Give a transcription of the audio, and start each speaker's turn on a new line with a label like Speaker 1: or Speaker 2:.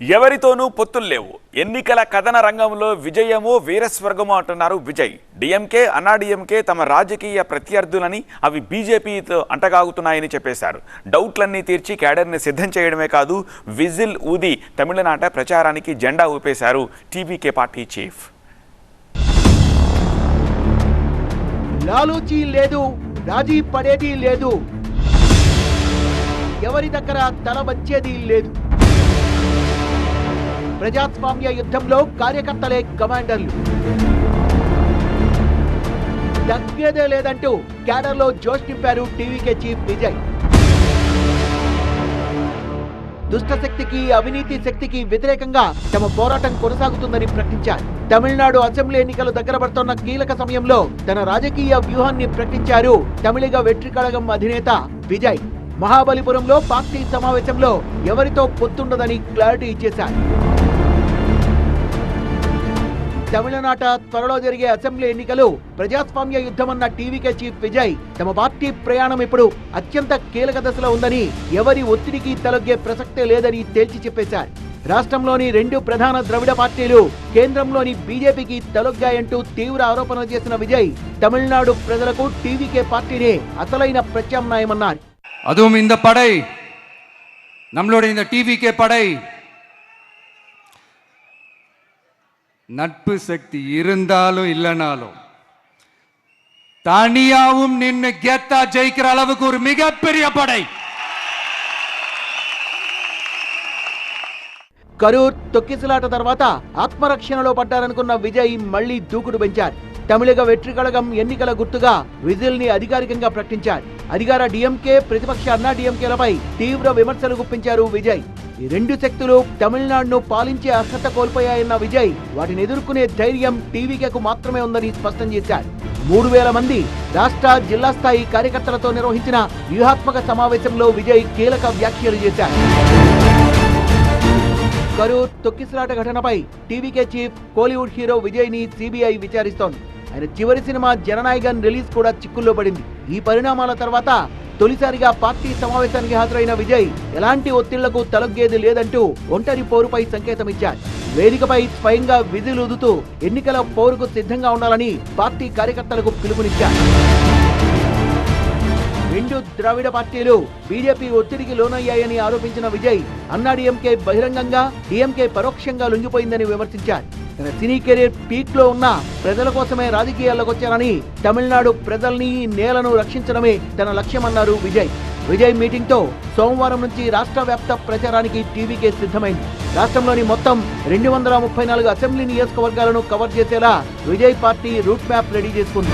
Speaker 1: ఎవరితోనూ పొత్తులు లేవు. ఎన్నికల కథన రంగంలో విజయము వీరస్వర్గము అంటున్నారు విజయ్. డిఎంకే అన్నాడీఎంకే తమ రాజకీయ ప్రత్యర్థులని అవి బీజేపీతో అంటగాగుతున్నాయని చెప్పేశారు. డౌట్లన్నీ తీర్చి క్యాడర్ని సిద్ధం చేయడమే కాదు విజిల్ ఊది తమిళనాట ప్రచారానికి జెండా ఊపేశారు టీవీకే పార్టీ చీఫ్.
Speaker 2: లాలూచీ లేదు రాజీ పడేది లేదు. ఎవరి దగ్గర తల వచ్చేది లేదు. ప్రజాస్వామ్య యుద్ధంలో కార్యకర్తలే కమాండర్లు. తగ్గేదే లేదంటూ క్యాడర్లో జోష్ నింపారు టీవీకే చీఫ్ విజయ్. దుష్టశక్తికి అవినీతి శక్తికి వ్యతిరేకంగా తమ పోరాటం కొనసాగుతుందని ప్రకటించారు. తమిళనాడు అసెంబ్లీ ఎన్నికలు దగ్గర పడుతున్న కీలక సమయంలో తన రాజకీయ వ్యూహాన్ని ప్రకటించారు తమిళిగ వెట్రి కళగం అధినేత విజయ్. మహాబలిపురంలో పార్టీ సమావేశంలో ఎవరితో పొత్తుండదని క్లారిటీ ఇచ్చేశారు. తమిళనాట త్వరలో జరిగే అసెంబ్లీ ఎన్నికలు ప్రజాస్వామ్య యుద్ధమన్న టీవీకే చీఫ్ విజయ్ తమ పార్టీ ప్రయాణం ఇప్పుడు అత్యంత కీలక దశలో ఉందని ఎవరి ఒత్తిడికి తలొగ్గే ప్రసక్తే లేదని తేల్చి చెప్పేశారు రాష్ట్రంలోని రెండు ప్రధాన ద్రవిడ పార్టీలు కేంద్రంలోని బీజేపీకి తలొగ్గాయంటూ తీవ్ర ఆరోపణలు చేసిన విజయ్ తమిళనాడు ప్రజలకు టీవీకే పార్టీనే అసలైన ప్రత్యామ్నాయమన్నారు
Speaker 3: அதுவும் இந்த படை நம்மளுடைய இந்த டிவிகே படை நட்பு சக்தி இருந்தாலும் இல்லைனாலும் தனியாவும் நின்னு கெத்தா ஜெயிக்கிற அளவுக்கு ஒரு மிகப்பெரிய படை
Speaker 2: కరూర్ తొక్కిసలాట తర్వాత ఆత్మరక్షణలో పడ్డారనుకున్న విజయ్ మళ్లీ దూకుడు పెంచారు తమిళగ వెట్రి కళగం ఎన్నికల గుర్తుగా విజిల్ ని అధికారికంగా ప్రకటించారు అధికార డిఎంకే ప్రతిపక్ష అన్నా డిఎంకేలపై తీవ్ర విమర్శలు గుప్పించారు విజయ్ ఈ రెండు శక్తులు తమిళనాడును పాలించే అర్హత కోల్పోయాయన్న విజయ్ వాటిని ఎదుర్కొనే ధైర్యం టీవీకేకు మాత్రమే ఉందని స్పష్టం చేశారు. మూడు వేల మంది రాష్ట్ర జిల్లా స్థాయి కార్యకర్తలతో నిర్వహించిన వ్యూహాత్మక సమావేశంలో విజయ్ కీలక వ్యాఖ్యలు చేశారు. కరూర్ తొక్కిసలాట ఘటనపై టీవీకే చీఫ్ కోలీవుడ్ హీరో విజయ్ని సిబిఐ విచారిస్తోంది. ఆయన చివరి సినిమా జననాయగన్ రిలీజ్ కూడా చిక్కుల్లో పడింది. ఈ పరిణామాల తర్వాత తొలిసారిగా పార్టీ సమావేశానికి హాజరైన విజయ్ ఎలాంటి ఒత్తిళ్ళకు తలొగ్గేది లేదంటూ ఒంటరి పోరుపై సంకేతం ఇచ్చారు వేదికపై స్వయంగా విధులు ఎన్నికల పోరుకు సిద్ధంగా ఉండాలని పార్టీ కార్యకర్తలకు పిలుపునిచ్చారు. మరియు ద్రావిడ పార్టీలు బీజేపీ ఒత్తిడికి లోనయ్యాయని ఆరోపించిన విజయ్ అన్నాడీఎంకే బహిరంగంగా డిఎంకే పరోక్షంగా లొంగిపోయిందని విమర్శించారు. తన సినీ కెరీర్ పీక్లో ఉన్న ప్రజల కోసమే రాజకీయాల్లోకి వచ్చారని తమిళనాడు ప్రజల్ని నేలను రక్షించడమే తన లక్ష్యమన్నారు విజయ్. విజయ్ మీటింగ్తో సోమవారం నుంచి రాష్ట్ర వ్యాప్త ప్రచారానికి టీవీకే సిద్ధమైంది. రాష్ట్రంలోని మొత్తం రెండు వందల ముప్పై నాలుగు అసెంబ్లీ నియోజకవర్గాలను కవర్ చేసేలా Vijay party route map ready చేసుకుంది.